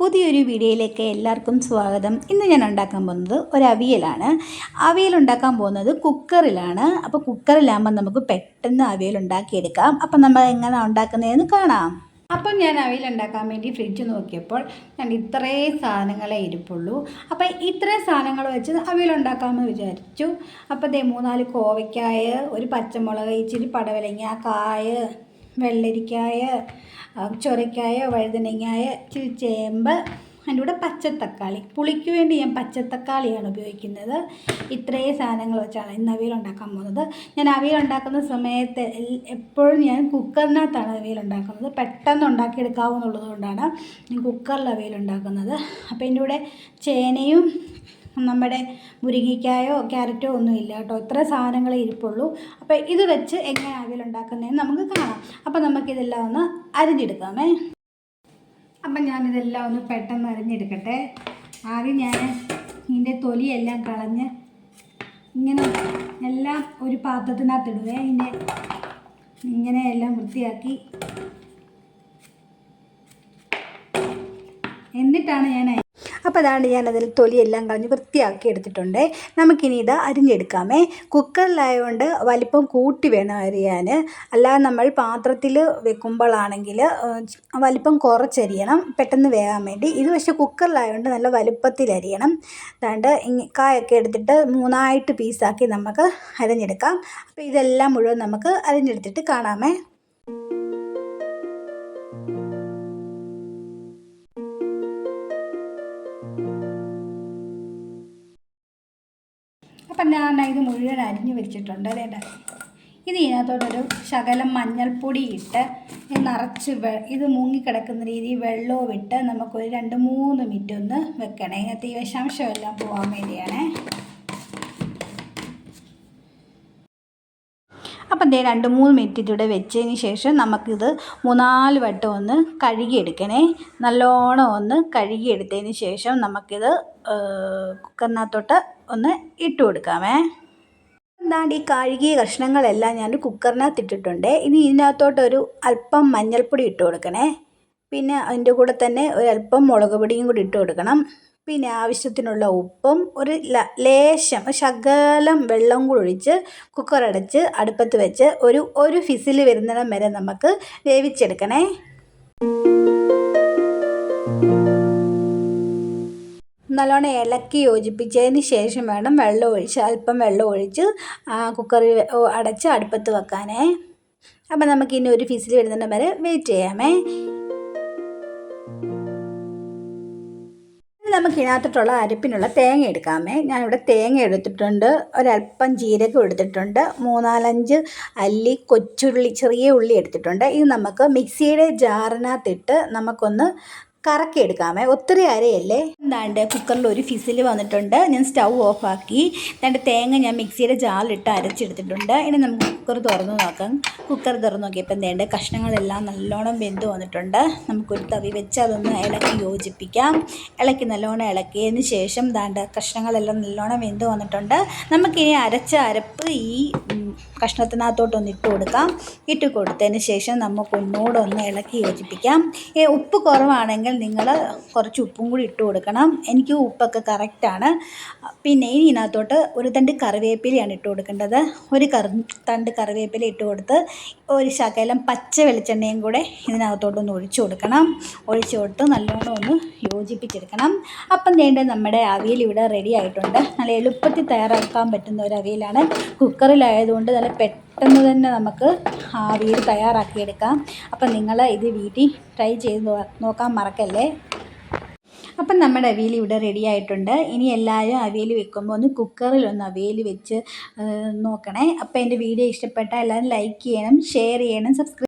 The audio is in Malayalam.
പുതിയൊരു വീഡിയോയിലേക്ക് എല്ലാവർക്കും സ്വാഗതം. ഇന്ന് ഞാൻ ഉണ്ടാക്കാൻ പോകുന്നത് ഒരു അവിയലാണ്. അവിയൽ ഉണ്ടാക്കാൻ പോകുന്നത് കുക്കറിലാണ്. അപ്പോൾ കുക്കറിലാകുമ്പോൾ നമുക്ക് പെട്ടെന്ന് അവിയൽ ഉണ്ടാക്കിയെടുക്കാം. അപ്പം നമ്മൾ എങ്ങനെ ഉണ്ടാക്കുന്നതെന്ന് കാണാം. അപ്പം ഞാൻ അവിയൽ ഉണ്ടാക്കാൻ വേണ്ടി ഫ്രിഡ്ജ് നോക്കിയപ്പോൾ ഞാൻ ഇത്രയും സാധനങ്ങളെ ഇരിപ്പുള്ളൂ അപ്പം ഇത്രയും സാധനങ്ങൾ വെച്ച് അവിയൽ ഉണ്ടാക്കാമെന്ന് വിചാരിച്ചു. അപ്പോൾ ദേ മൂന്നാൽ കോവയ്ക്കായ ഒരു പച്ചമുളക് ഇച്ചിരി പടവലങ്ങ കായ വെള്ളരിക്കായ ചൊരയ്ക്കായ വഴുതനങ്ങായ ഇച്ചിരി ചേമ്പ് അതിന്റെ കൂടെ പച്ചത്തക്കാളി. പുളിക്ക് വേണ്ടി ഞാൻ പച്ചത്തക്കാളിയാണ് ഉപയോഗിക്കുന്നത്. ഇത്രയും സാധനങ്ങൾ വെച്ചാണ് ഇന്ന് അവിയൽ ഉണ്ടാക്കാൻ പോകുന്നത്. ഞാൻ അവിയൽ ഉണ്ടാക്കുന്ന സമയത്ത് എപ്പോഴും ഞാൻ കുക്കറിനകത്താണ് അവിയൽ ഉണ്ടാക്കുന്നത്. പെട്ടെന്ന് ഉണ്ടാക്കിയെടുക്കാവുന്നുള്ളത് കൊണ്ടാണ് ഞാൻ കുക്കറിൽ അവിയൽ ഉണ്ടാക്കുന്നത്. അപ്പോൾ ഇതിന്റെ കൂടെ ചേനയും നമ്മുടെ മുരിങ്ങയ്ക്കായോ ക്യാരറ്റോ ഒന്നും ഇല്ല കേട്ടോ. ഇത്ര സാധനങ്ങളെ ഇരിപ്പുള്ളൂ. അപ്പോൾ ഇത് വെച്ച് എങ്ങനെ അവിയൽ ഉണ്ടാക്കുന്നതെന്ന് നമുക്ക് കാണാം. അപ്പോൾ നമുക്കിതെല്ലാം ഒന്ന് അരിഞ്ഞെടുക്കാമേ. അപ്പം ഞാനിതെല്ലാം ഒന്ന് പെട്ടെന്ന് അരിഞ്ഞെടുക്കട്ടെ. ആദ്യം ഞാൻ ഇതിന്റെ തൊലിയെല്ലാം കളഞ്ഞ് ഇങ്ങനെ എല്ലാം ഒരു പാത്രത്തിനകത്ത് ഇടുവേ. ഇതിന്റെ ഇങ്ങനെ എല്ലാം വൃത്തിയാക്കി എന്നിട്ടാണ് ഞാൻ അപ്പോൾ അതാണ് ഞാനതിൽ തൊലിയെല്ലാം കളഞ്ഞ് വൃത്തിയാക്കി എടുത്തിട്ടുണ്ട്. നമുക്കിനി ഇത് അരിഞ്ഞെടുക്കാമേ. കുക്കറിലായതുകൊണ്ട് വലിപ്പം കൂട്ടി വേണം അരിയാൻ. അല്ലാതെ നമ്മൾ പാത്രത്തിൽ വെക്കുമ്പോഴാണെങ്കിൽ വലിപ്പം കുറച്ചരിയണം. പെട്ടെന്ന് വേകാൻ വേണ്ടി. ഇത് പക്ഷേ കുക്കറിലായതുകൊണ്ട് നല്ല വലുപ്പത്തിൽ അരിയണം. അതാണ്ട് കായൊക്കെ എടുത്തിട്ട് മൂന്നായിട്ട് പീസാക്കി നമുക്ക് അരിഞ്ഞെടുക്കാം. അപ്പോൾ ഇതെല്ലാം മുഴുവൻ നമുക്ക് അരിഞ്ഞെടുത്തിട്ട് കാണാമേ. അപ്പം ഞാൻ ഇത് മുഴുവൻ അരിഞ്ഞു വെച്ചിട്ടുണ്ട് അതേണ്ട ഇത് ഇതിനകത്തോട്ടൊരു ശകലം മഞ്ഞൾപ്പൊടി ഇട്ട് നിറച്ച് വെ ഇത് മുങ്ങിക്കിടക്കുന്ന രീതിയിൽ വെള്ളവും ഇട്ട് നമുക്കൊരു രണ്ട് മൂന്ന് മിനിറ്റ് ഒന്ന് വെക്കണേ. ഇതിനകത്ത് ഈ വിഷാംശമെല്ലാം പോകാൻ വേണ്ടിയാണേ. അപ്പം ദേ രണ്ട് മൂന്ന് മിനിറ്റ് ഇതിവിടെ വെച്ചതിന് ശേഷം നമുക്കിത് മൂന്നാൽ വട്ടം ഒന്ന് കഴുകിയെടുക്കണേ. നല്ലോണം ഒന്ന് കഴുകിയെടുത്തതിന് ശേഷം നമുക്കിത് കുക്കറിനകത്തോട്ട് ഒന്ന് ഇട്ട് കൊടുക്കാമേ. എന്താണ്ട് ഈ കഴുകിയ കഷ്ണങ്ങളെല്ലാം ഞാൻ കുക്കറിനകത്ത് ഇട്ടിട്ടുണ്ട്. ഇനി ഇതിനകത്തോട്ടൊരു അല്പം മഞ്ഞൾപ്പൊടി ഇട്ട് കൊടുക്കണേ. പിന്നെ അതിന്റെ കൂടെ തന്നെ ഒരല്പം മുളക് പൊടിയും കൂടി ഇട്ട് കൊടുക്കണം. പിന്നെ ആവശ്യത്തിനുള്ള ഉപ്പും ഒരു ലേശം ശകലം വെള്ളം കൂടി ഒഴിച്ച് കുക്കർ അടച്ച് അടുപ്പത്ത് വെച്ച് ഒരു ഒരു ഫിസിൽ വരുന്നിടം വരെ നമുക്ക് വേവിച്ചെടുക്കണേ. നല്ലോണം ഇളക്കി യോജിപ്പിച്ചതിന് ശേഷം വേണം വെള്ളം ഒഴിച്ച് അല്പം വെള്ളം ഒഴിച്ച് കുക്കറിൽ അടച്ച് അടുപ്പത്ത് വെക്കാനേ. അപ്പം നമുക്കിനി ഒരു ഫിസിൽ വരുന്നുണ്ട് വരെ വെയിറ്റ് ചെയ്യാമേ. നമുക്കിതിനകത്തോട്ടുള്ള അരപ്പിനുള്ള തേങ്ങ എടുക്കാമേ. ഞാനിവിടെ തേങ്ങ എടുത്തിട്ടുണ്ട്. ഒരല്പം ജീരകം എടുത്തിട്ടുണ്ട്. മൂന്നാലഞ്ച് അല്ലി കൊച്ചുള്ളി ചെറിയ ഉള്ളി എടുത്തിട്ടുണ്ട്. ഇത് നമുക്ക് മിക്സിയുടെ ജാറിനകത്തിട്ട് നമുക്കൊന്ന് കറക്കി എടുക്കാമേ ഒത്തിരി അരയല്ലേ? എന്താണ്ട് കുക്കറിൽ ഒരു ഫിസിൽ വന്നിട്ടുണ്ട്. ഞാൻ സ്റ്റൗ ഓഫാക്കി എന്നിട്ട് തേങ്ങ ഞാൻ മിക്സിയുടെ ജാലിട്ട് അരച്ചെടുത്തിട്ടുണ്ട്. ഇനി നമുക്ക് കുക്കർ തുറന്ന് നോക്കാം. കുക്കർ തുറന്ന് നോക്കിയപ്പോൾ എന്തേണ്ട കഷ്ണങ്ങളെല്ലാം നല്ലോണം വെന്ത് വന്നിട്ടുണ്ട്. നമുക്കൊരു തവി വെച്ച് അതൊന്ന് ഇളക്കി യോജിപ്പിക്കാം. ഇളക്കി നല്ലോണം ഇളക്കിയതിന് ശേഷം ദാണ്ട് കഷ്ണങ്ങളെല്ലാം നല്ലോണം വെന്ത് വന്നിട്ടുണ്ട്. നമുക്കിനി അരച്ച അരപ്പ് ഈ കഷ്ണത്തിനകത്തോട്ടൊന്ന് ഇട്ട് കൊടുക്കാം. ഇട്ട് കൊടുത്തതിന് ശേഷം നമുക്ക് ഒന്നുകൂടെ ഒന്ന് ഇളക്കി യോജിപ്പിക്കാം. ഉപ്പ് കുറവാണെങ്കിൽ നിങ്ങൾ കുറച്ച് ഉപ്പും കൂടി ഇട്ട് കൊടുക്കണം. എനിക്ക് ഉപ്പൊക്കെ കറക്റ്റാണ് പിന്നെ ഇനി ഇതിനകത്തോട്ട് ഒരു തണ്ട് കറിവേപ്പിലയാണ് ഇട്ട് കൊടുക്കേണ്ടത്. ഒരു കറി തണ്ട് കറിവേപ്പില ഇട്ട് കൊടുത്ത് ഒരു ശകലം പച്ച വെളിച്ചെണ്ണയും കൂടെ ഇതിനകത്തോട്ടൊന്ന് ഒഴിച്ചു കൊടുക്കണം. ഒഴിച്ചു കൊടുത്ത് നല്ലോണം ഒന്ന് യോജിപ്പിച്ചെടുക്കണം. അപ്പം വേണ്ട നമ്മുടെ അവിയൽ ഇവിടെ റെഡി ആയിട്ടുണ്ട്. നല്ല എളുപ്പത്തിൽ തയ്യാറാക്കാൻ പറ്റുന്ന ഒരു അവിയലാണ്. കുക്കറിലായതുകൊണ്ട് നല്ല പെട്ടെന്ന് തന്നെ നമുക്ക് ആവിയിൽ തയ്യാറാക്കിയെടുക്കാം. അപ്പം നിങ്ങൾ ഇത് വീട്ടിൽ ട്രൈ ചെയ്ത് നോക്കാൻ മറക്കല്ലേ? അപ്പം നമ്മുടെ അവിയൽ ഇവിടെ റെഡി ആയിട്ടുണ്ട്. ഇനി എല്ലാവരും അവിയൽ വെക്കുമ്പോൾ ഒന്ന് കുക്കറിൽ ഒന്ന് അവിയൽ വെച്ച് നോക്കണേ. അപ്പോൾ എന്റെ വീഡിയോ ഇഷ്ടപ്പെട്ടാൽ എല്ലാവരും ലൈക്ക് ചെയ്യണം ഷെയർ ചെയ്യണം സബ്സ്ക്രൈബ്